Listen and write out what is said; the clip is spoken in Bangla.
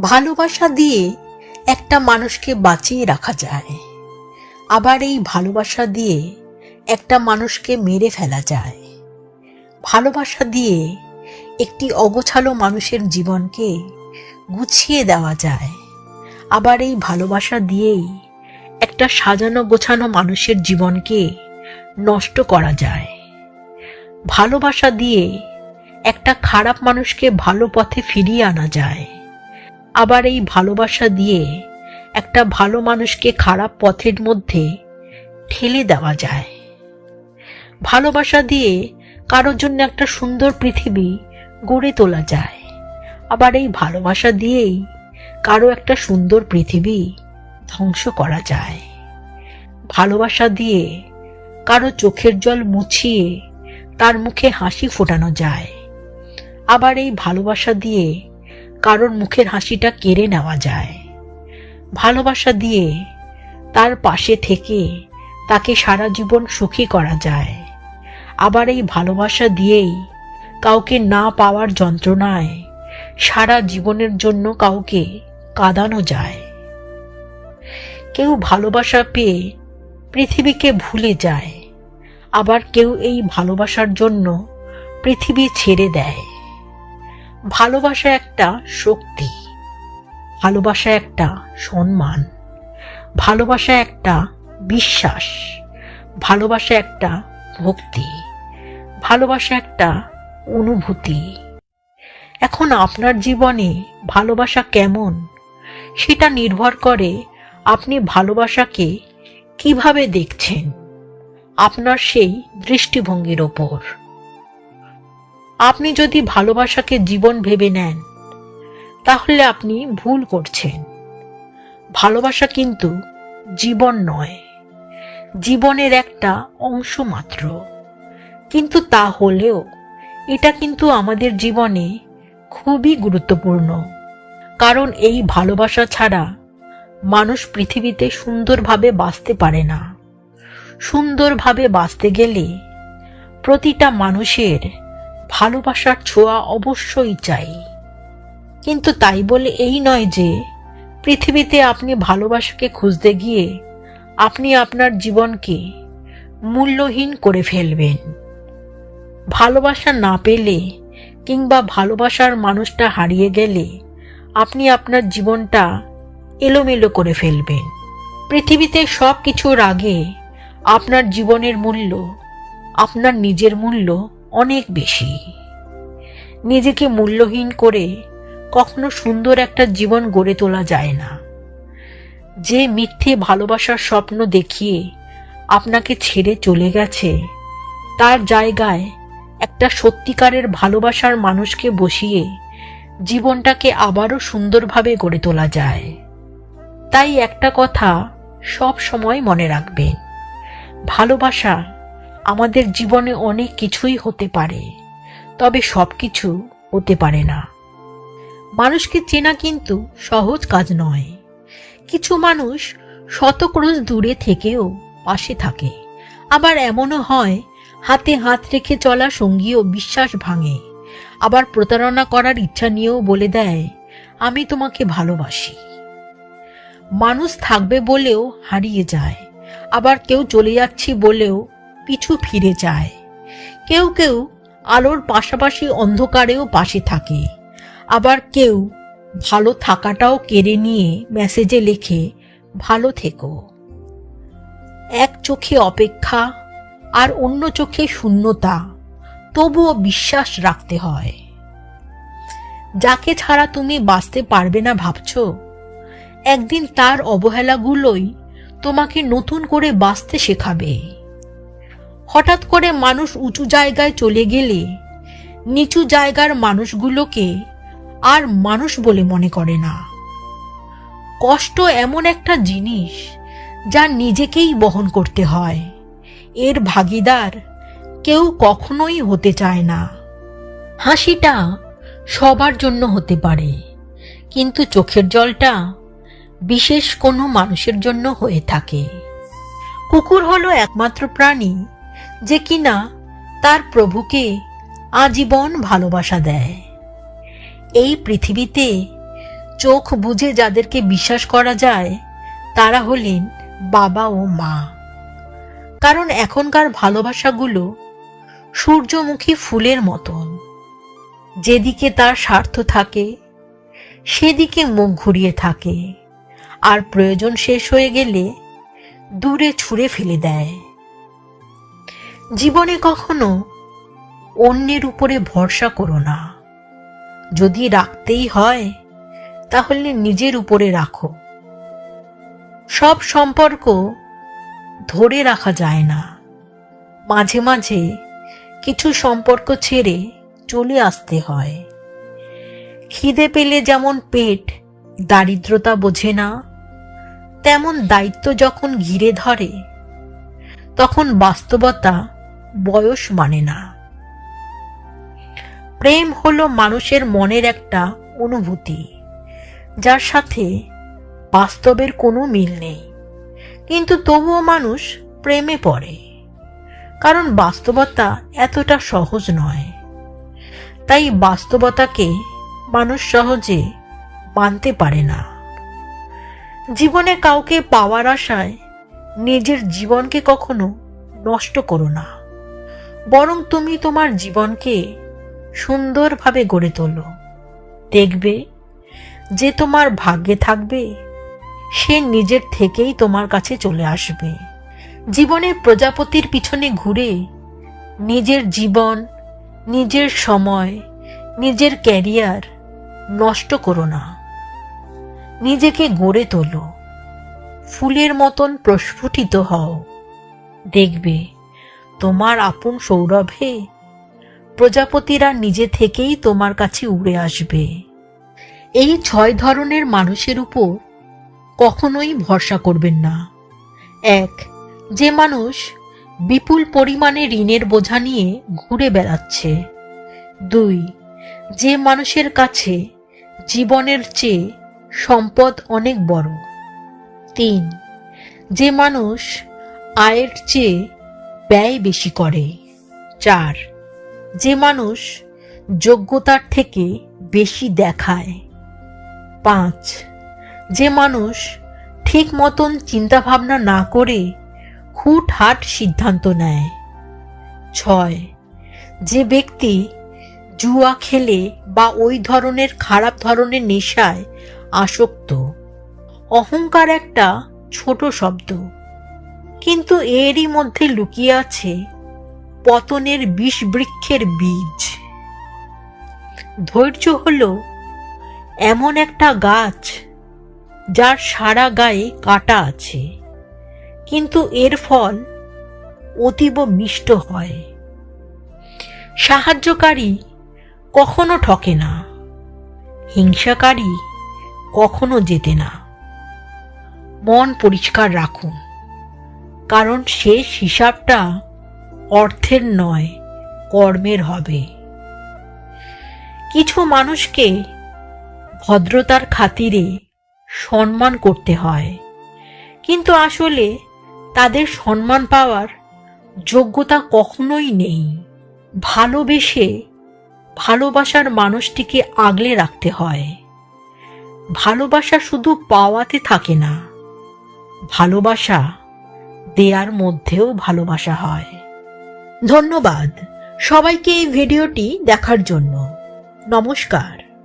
ভালোবাসা দিয়ে একটা মানুষকে বাঁচিয়ে রাখা যায়। আবার এই ভালোবাসা দিয়ে একটা মানুষকে মেরে ফেলা যায়। ভালোবাসা দিয়ে একটি অগোছালো মানুষের জীবনকে গুছিয়ে দেওয়া যায়। আবার এই ভালোবাসা দিয়েই একটা সাজানো গোছানো মানুষের জীবনকে নষ্ট করা যায়। ভালোবাসা দিয়ে একটা খারাপ মানুষকে ভালো পথে ফিরিয়ে আনা যায়। আবার এই ভালোবাসা দিয়ে একটা ভালো মানুষকে খারাপ পথের মধ্যে ঠেলে দেওয়া যায়। ভালোবাসা দিয়ে কারোর জন্য একটা সুন্দর পৃথিবী গড়ে তোলা যায়। আবার এই ভালোবাসা দিয়েই কারও একটা সুন্দর পৃথিবী ধ্বংস করা যায়। ভালোবাসা দিয়ে কারও চোখের জল মুছিয়ে তার মুখে হাসি ফোটানো যায়। আবার এই ভালোবাসা দিয়ে কারোর মুখের হাসিটা কেড়ে নেওয়া যায়। ভালোবাসা দিয়ে তার পাশে থেকে তাকে সারা জীবন সুখী করা যায়। আবার এই ভালোবাসা দিয়েই কাউকে না পাওয়ার যন্ত্রণায় সারা জীবনের জন্য কাউকে কাঁদানো যায়। কেউ ভালোবাসা পেয়ে পৃথিবীকে ভুলে যায়। আবার কেউ এই ভালোবাসার জন্য পৃথিবী ছেড়ে দেয়। ভালোবাসা একটা শক্তি, ভালোবাসা একটা সম্মান, ভালোবাসা একটা বিশ্বাস, ভালোবাসা একটা ভক্তি, ভালোবাসা একটা অনুভূতি। এখন আপনার জীবনে ভালোবাসা কেমন? সেটা নির্ভর করে আপনি ভালোবাসাকে কীভাবে দেখছেন? আপনার সেই দৃষ্টিভঙ্গির ওপর। আপনি যদি ভালোবাসাকে জীবন ভেবে নেন, তাহলে আপনি ভুল করছেন। ভালোবাসা কিন্তু জীবন নয়, জীবনের একটা অংশ মাত্র। কিন্তু তা হলেও এটা কিন্তু আমাদের জীবনে খুবই গুরুত্বপূর্ণ। কারণ এই ভালোবাসা ছাড়া মানুষ পৃথিবীতে সুন্দরভাবে বাঁচতে পারে না। সুন্দরভাবে বাঁচতে গেলে প্রতিটা মানুষের ভালোবাসার ছোঁয়া অবশ্যই চাই। কিন্তু তাই বলে এই নয় যে, পৃথিবীতে আপনি ভালোবাসাকে খুঁজতে গিয়ে আপনি আপনার জীবনকে মূল্যহীন করে ফেলবেন। ভালোবাসা না পেলে কিংবা ভালোবাসার মানুষটা হারিয়ে গেলে আপনি আপনার জীবনটা এলোমেলো করে ফেলবেন। পৃথিবীতে সব কিছুর আগে আপনার জীবনের মূল্য, আপনার নিজের মূল্য অনেক বেশি। নিজেকে মূল্যহীন করে কখনো সুন্দর একটা জীবন গড়ে তোলা যায় না। যে মিথ্যে ভালোবাসার স্বপ্ন দেখিয়ে আপনাকে ছেড়ে চলে গেছে, তার জায়গায় একটা সত্যিকারের ভালোবাসার মানুষকে বসিয়ে জীবনটাকে আবারও সুন্দরভাবে গড়ে তোলা যায়। তাই একটা কথা সব সময় মনে রাখবেন, ভালোবাসা আমাদের জীবনে অনেক কিছুই হতে পারে, তবে সব কিছু হতে পারে না। মানুষকে চেনা কিন্তু সহজ কাজ নয়। কিছু মানুষ শতক্রোশ দূরে থেকেও পাশে থাকে। আবার এমনও হয়, হাতে হাত রেখে চলা সঙ্গীও বিশ্বাস ভাঙে। আবার প্রতারণা করার ইচ্ছা নিয়েও বলে দেয়, আমি তোমাকে ভালোবাসি। মানুষ থাকবে বলেও হারিয়ে যায়, আবার কেউ চলে যাচ্ছি বলেও পিছু ফিরে যায়। কেউ কেউ আলোর পাশাপাশি অন্ধকারেও পাশে থাকে। আবার কেউ ভালো থাকাটাও কেড়ে নিয়ে মেসেজে লেখে, ভালো থেকো। এক চোখে অপেক্ষা আর অন্য চোখে শূন্যতা, তবুও বিশ্বাস রাখতে হয়। যাকে ছাড়া তুমি বাঁচতে পারবে না ভাবছ? একদিন তার অবহেলাগুলোই তোমাকে নতুন করে বাঁচতে শেখাবে। হঠাৎ করে মানুষ উঁচু জায়গায় চলে গেলে নিচু জায়গার মানুষগুলোকে আর মানুষ বলে মনে করে না। কষ্ট এমন একটা জিনিস যা নিজেকেই বহন করতে হয়। এর ভাগিদার কেউ কখনোই হতে চায় না। হাসিটা সবার জন্য হতে পারে, কিন্তু চোখের জলটা বিশেষ কোনো মানুষের জন্য হয়ে থাকে। কুকুর হলো একমাত্র প্রাণী যে কিনা তার প্রভুকে আজীবন ভালোবাসা দেয়। এই পৃথিবীতে চোখ বুঝে যাদেরকে বিশ্বাস করা যায়, তারা হলেন বাবা ও মা। কারণ এখনকার ভালোবাসাগুলো সূর্যমুখী ফুলের মতন। যেদিকে তার স্বার্থ থাকে, সেদিকে মুখ ঘুরিয়ে থাকে। আর প্রয়োজন শেষ হয়ে গেলে দূরে ছুঁড়ে ফেলে দেয়। জীবনে কখনো অন্যের উপরে ভরসা করো না। যদি রাখতেই হয়, তাহলে নিজের উপরে রাখো। সব সম্পর্ক ধরে রাখা যায় না। মাঝে মাঝে কিছু সম্পর্ক ছেড়ে চলে আসতে হয়। খিদে পেলে যেমন পেট দারিদ্রতা বোঝে না, তেমন দায়িত্ব যখন ঘিরে ধরে, তখন বাস্তবতা বয়স মানে না। প্রেম হলো মানুষের মনের একটা অনুভূতি, যার সাথে বাস্তবের কোনো মিল নেই। কিন্তু তবুও মানুষ প্রেমে পড়ে, কারণ বাস্তবতা এতটা সহজ নয়। তাই বাস্তবতাকে মানুষ সহজে মানতে পারে না। জীবনে কাউকে পাওয়ার আশায় নিজের জীবনকে কখনো নষ্ট করো না। বরং তুমি তোমার জীবনকে সুন্দরভাবে গড়ে তোলো। দেখবে যে তোমার ভাগ্যে থাকবে, সে নিজের থেকেই তোমার কাছে চলে আসবে। জীবনে প্রজাপতির পিছনে ঘুরে নিজের জীবন, নিজের সময়, নিজের ক্যারিয়ার নষ্ট করো না। নিজেকে গড়ে তোলো। ফুলের মতন প্রস্ফুটিত হও। দেখবে তোমার আপন সৌরভে। প্রজাপতিরা নিজে থেকেই তোমার কাছে উড়ে আসবে। এই ছয় ধরনের মানুষের উপর কখনোই ভরসা করবেন না। এক, যে মানুষ বিপুল পরিমাণে ঋণের বোঝা নিয়ে ঘুরে বেড়াচ্ছে। দুই, যে মানুষের কাছে জীবনের চেয়ে সম্পদ অনেক বড়। তিন, যে মানুষ আয়ের চেয়ে ব্যয় বেশি করে। চার, যে মানুষ যোগ্যতার থেকে বেশি দেখায়। পাঁচ, যে মানুষ ঠিক মতন চিন্তাভাবনা না করে হুটহাট সিদ্ধান্ত নেয়। ছয়, যে ব্যক্তি জুয়া খেলে বা ওই ধরনের খারাপ ধরনের নেশায় আসক্ত। অহংকার একটা ছোট শব্দ। কিন্তু এরই মধ্যে লুকিয়ে আছে পতনের বিষ বৃক্ষের বীজ। ধৈর্য হল এমন একটা গাছ যার সারা গায়ে কাটা আছে, কিন্তু এর ফল অতীব মিষ্ট হয়। সাহায্যকারী কখনো ঠকে না, হিংসাকারী কখনো জেতে না। মন পরিষ্কার রাখুন। কারণ শেষ হিসাবটা অর্থের নয়, কর্মের হবে। কিছু মানুষকে ভদ্রতার খাতিরে সম্মান করতে হয়, কিন্তু আসলে তাদের সম্মান পাওয়ার যোগ্যতা কখনোই নেই। ভালোবেসে ভালোবাসার মানুষটিকে আগলে রাখতে হয়। ভালোবাসা শুধু পাওয়াতে থাকে না, ভালোবাসা দেয়ার মধ্যেও ভালোবাসা হয়। ধন্যবাদ সবাইকে এই ভিডিওটি দেখার জন্য। নমস্কার।